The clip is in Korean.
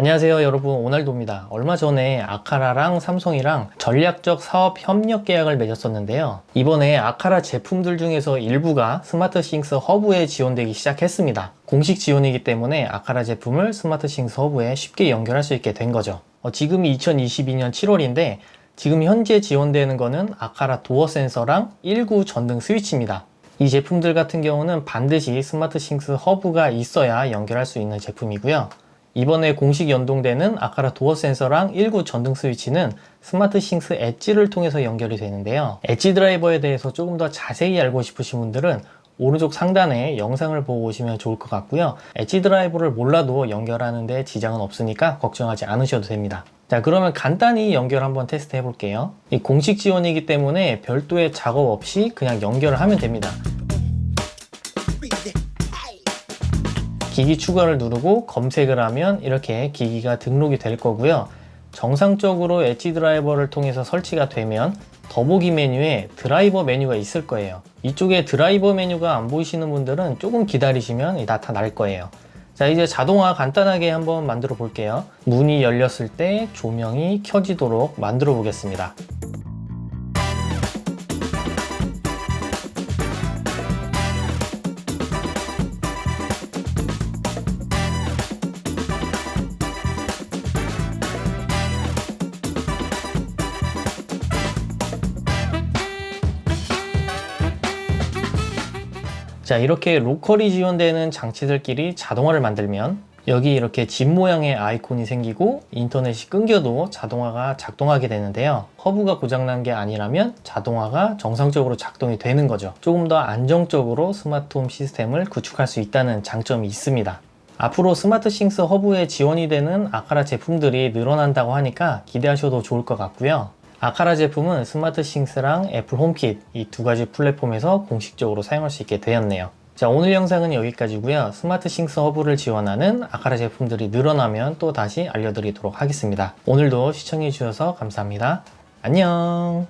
안녕하세요 여러분. 오날도입니다. 얼마 전에 아카라랑 삼성이랑 전략적 사업 협력 계약을 맺었었는데요. 이번에 아카라 제품들 중에서 일부가 스마트싱스 허브에 지원되기 시작했습니다. 공식 지원이기 때문에 아카라 제품을 스마트싱스 허브에 쉽게 연결할 수 있게 된 거죠. 어, 지금이 2022년 7월인데 지금 현재 지원되는 거는 아카라 도어 센서랑 19 전등 스위치입니다. 이 제품들 같은 경우는 반드시 스마트싱스 허브가 있어야 연결할 수 있는 제품이고요. 이번에 공식 연동되는 아카라 도어 센서랑 19 전등 스위치는 스마트싱스 엣지를 통해서 연결이 되는데요. 엣지 드라이버에 대해서 조금 더 자세히 알고 싶으신 분들은 오른쪽 상단에 영상을 보고 오시면 좋을 것 같고요. 엣지 드라이버를 몰라도 연결하는데 지장은 없으니까 걱정하지 않으셔도 됩니다. 자, 그러면 간단히 연결 한번 테스트 해볼게요. 이 공식 지원이기 때문에 별도의 작업 없이 그냥 연결을 하면 됩니다. 기기 추가를 누르고 검색을 하면 이렇게 기기가 등록이 될 거고요. 정상적으로 엣지 드라이버를 통해서 설치가 되면 더보기 메뉴에 드라이버 메뉴가 있을 거예요. 이쪽에 드라이버 메뉴가 안 보이시는 분들은 조금 기다리시면 나타날 거예요. 자, 이제 자동화 간단하게 한번 만들어 볼게요. 문이 열렸을 때 조명이 켜지도록 만들어 보겠습니다. 자 이렇게 로컬이 지원되는 장치들끼리 자동화를 만들면 여기 이렇게 집 모양의 아이콘이 생기고 인터넷이 끊겨도 자동화가 작동하게 되는데요. 허브가 고장난 게 아니라면 자동화가 정상적으로 작동이 되는 거죠. 조금 더 안정적으로 스마트홈 시스템을 구축할 수 있다는 장점이 있습니다. 앞으로 스마트싱스 허브에 지원이 되는 아카라 제품들이 늘어난다고 하니까 기대하셔도 좋을 것 같고요 아카라 제품은 스마트 싱스랑 애플 홈킷 이 두 가지 플랫폼에서 공식적으로 사용할 수 있게 되었네요. 자, 오늘 영상은 여기까지고요. 스마트 싱스 허브를 지원하는 아카라 제품들이 늘어나면 또 다시 알려드리도록 하겠습니다. 오늘도 시청해 주셔서 감사합니다. 안녕!